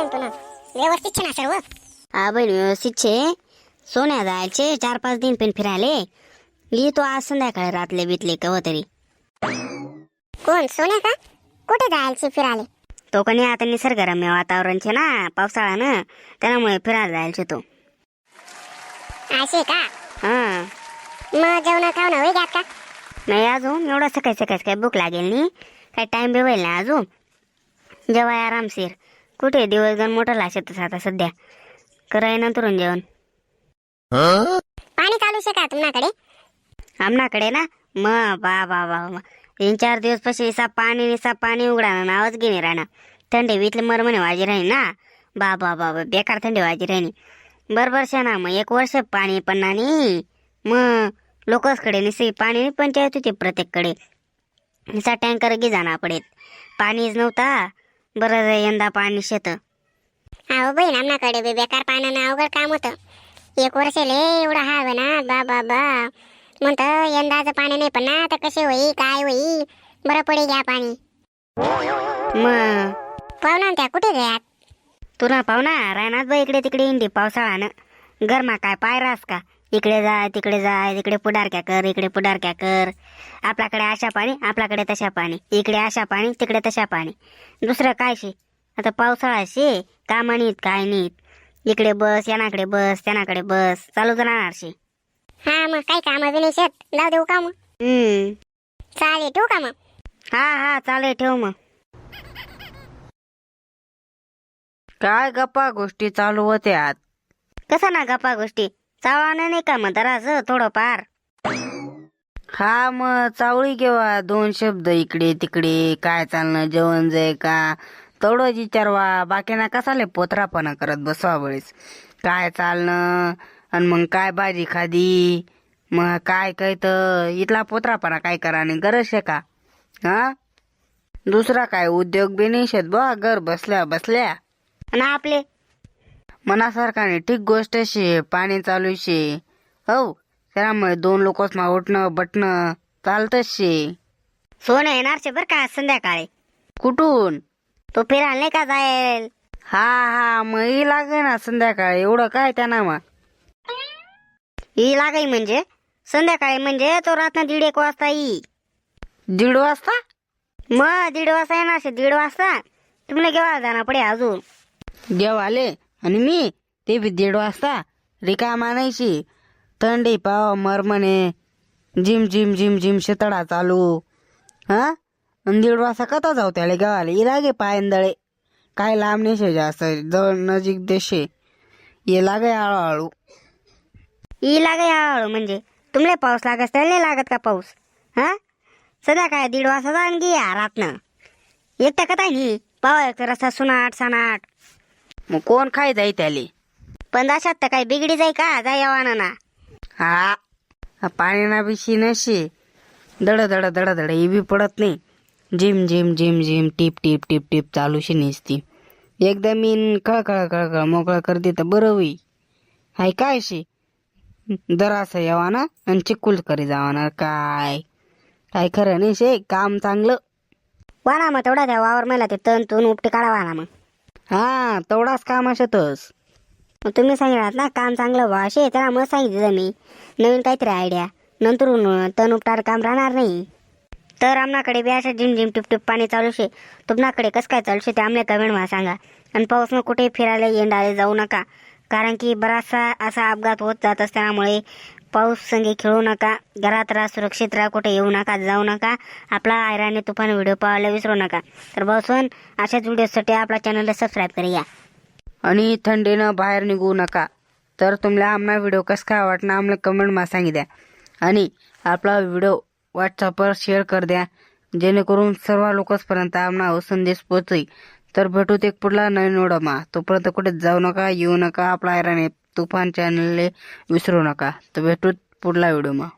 होईल तुला व्यवस्थित छे ना सर्व. हा बहीण व्यवस्थित छे. सोन्या जायचे चार पाच दिन पण फिरायले. येतो आज संध्याकाळी रातले बितले कव तरी. कोण सोन्या का? कुठे जायचे फिराले तो कणी आता निसर्गरम्य वातावरण छे ना पावसाळ्यानं. त्यामुळे फिरायला जायचे तो. असे का? हा. मग जेवण खावणं होई घ्यात का नाही अजून एवढं सकाळी सकाळी काही भूक लागेल नाही काही टाइम बी होईल नाही अजून. जेवाय आरामशीर. कुठे? दिवस गण मोठं लागतच आता सध्या. कराय नंतरून जेवण. पाणी चालू शे का तुमच्याकडे? आमनाकडे ना? म बा बा बा बा. तीन चार दिवस पशी निसा पाणी निसा पाणी उघडा नावच घेणे राहणार थंडी वितले मरमने वाजी राहील ना? बा बा बा बा बेकार थंडी वाजी राहिनी. बरोबर शे ना मग एक वर्ष पाणी पण नाही. मग लोकसकडे निसे पाणी पंचायत होती प्रत्येककडे. निसा टँकर घे जाणार पडेल. पाणीच नव्हता. बरं झालं यंदा पाणी शेत. अहो बहीण आमच्याकडे बी बेकार पाण्यानं अवघड काम होतं. एक वर्ष लय एवढं हाल ना बा बा बा. म्हणत यंदाचं पाणी नाही पण ना आता कसे होई काय होई? बरं पडे घ्या पाणी. मग पाहुणा त्या कुठे गयात? तुला पाहुणा रानात बा इकडे तिकडे इंडी पावसाळ्यानं. गरमा काय पायरास का? इकडे जाय तिकडे जाय तिकडे पुढारक्या कर इकडे पुढारक्या कर. आपल्याकडे अशा पाणी आपल्याकडे तशा पाणी. इकडे अशा पाणी तिकडे तशा पाणी. दुसरं काय शे? आता पावसाळा शे. कामा नीत काय नीत? इकडे बस यानाकडे बस त्यानाकडे बस. चालूच राहणार शे. हा मग काही काम बी नाही शेत? जाऊ देऊ का मग? हम्म. चालेल ठेवू का मग? हा हा चालेल ठेव मग. काय गप्पा गोष्टी चालू होत्यात? कसं ना गप्पा गोष्टी? चावानं नाही का मग असं थोडं पार हा मग चावळी घेवा दोन शब्द इकडे तिकडे. काय चालणं? जेवण जाय का? तेवढंच विचारवा. बाकीना कसाले पोत्रापणा करत बसवा बळीस काय चालणं? आणि मग काय भाजी खादी मग काय काय तर इथला पोत्रापणा काय करा आणि गरज आहे का? हा? दुसरा काय? उद्योग बी नाही शेत बा? घर बसल्या बसल्या. आणि आपले? मनासारखा नाही ठीक गोष्ट शे पाणी चालू शे हो त्यामुळे दोन लोकच मा उठणं बटणं चालतच शे सोनं येणार शे बरं का संध्याकाळी? कुठून? तो फिरायला नाही का जाईल? हा हा मग ही लागे ना संध्याकाळी. एवढं काय त्यांना मग? ही लागाई म्हणजे? संध्याकाळी म्हणजे तो रात्र दीड एक वाजता येई दीड वाजता? मग दीड वाजता येणार शे दीड वाजता? तुम्हाला केव्हा जाणार पडे अजून. देव आले आणि मी ते बी दीड वाजता रिकामा आणायची थंडी पाव मरमने जिम जिम जिम जिम शितळा चालू. हा? आणि दीड वाजता कथा जाऊ त्याला गावाला? ही लागे पायंदळे. काय लांब नेशे जास्त जवळ नजीक देशे. ये लागे हळूहळू. ई लागे हळूहळू म्हणजे? तुमले पाऊस लागत त्याला नाही लागत का पाऊस? हा? काय दीड वाजता जा या रातनं. एकटा कथा नाही पाव एक रस्ता सुनाट सनाट. मग कोण खाय जाई त्याले? पण दशात तर काही बिगडी जाई का? जा येवाना ना हा. हा पाण्याना बिशी नशी. दड दड दड दड ही बी पडत नाही. जिम जिम जिम जिम टिप टिप टिप टिप चालूशी नेसती. एकदा मी कळकळ कळकळ मोकळं करते तर बरं होई. हाय काय शी? दरास यावाना आणि चिकुल करी जावाना काय? काय खरं नाही शे काम चांगलं. वाना मग तेवढा त्या वावर मला ते तण तून उपटे काढावा ना मग. हा तेवढाच काम असतच. तुम्ही सांगितलात ना काम चांगलं व्हा असे त्याला मग सांगितलं मी. नवीन काहीतरी आयडिया नंतरून तण उपटार काम राहणार नाही. तर आमनाकडे बी असं जिम जिम टिप टिप पाणी चालू शे तुमनाकडे कसं काय चालू शे ते आमने कमेंट मला सांगा. आणि पाऊस मग कुठे फिरायला येंडाले जाऊ नका. कारण की बराचसा असा अपघात होत जात असल्यामुळे पाऊस संगे खेळू नका घरात राहा सुरक्षित राहा कुठे येऊ नका जाऊ नका आपला आयराने तुफान व्हिडिओ पाहायला विसरू नका. तर बसून अशाच व्हिडिओसाठी आपला चॅनलला सबस्क्राईब करूया. आणि थंडीनं बाहेर निघू नका. तर तुम्हाला आम्हाला व्हिडिओ कसं काय वाटणार आम्हाला कमेंटमा सांगी द्या. आणि आपला व्हिडिओ व्हॉट्सअपवर शेअर कर द्या. जेणेकरून सर्व लोकांपर्यंत आम्हाला संदेश पोहोचई तर भेटू ते पुढला नवीन ओढमा तोपर्यंत कुठे जाऊ नका येऊ नका आपला आयराने तुफान चॅनलले विसरू नका. तर भेटू पुढला व्हिडिओमा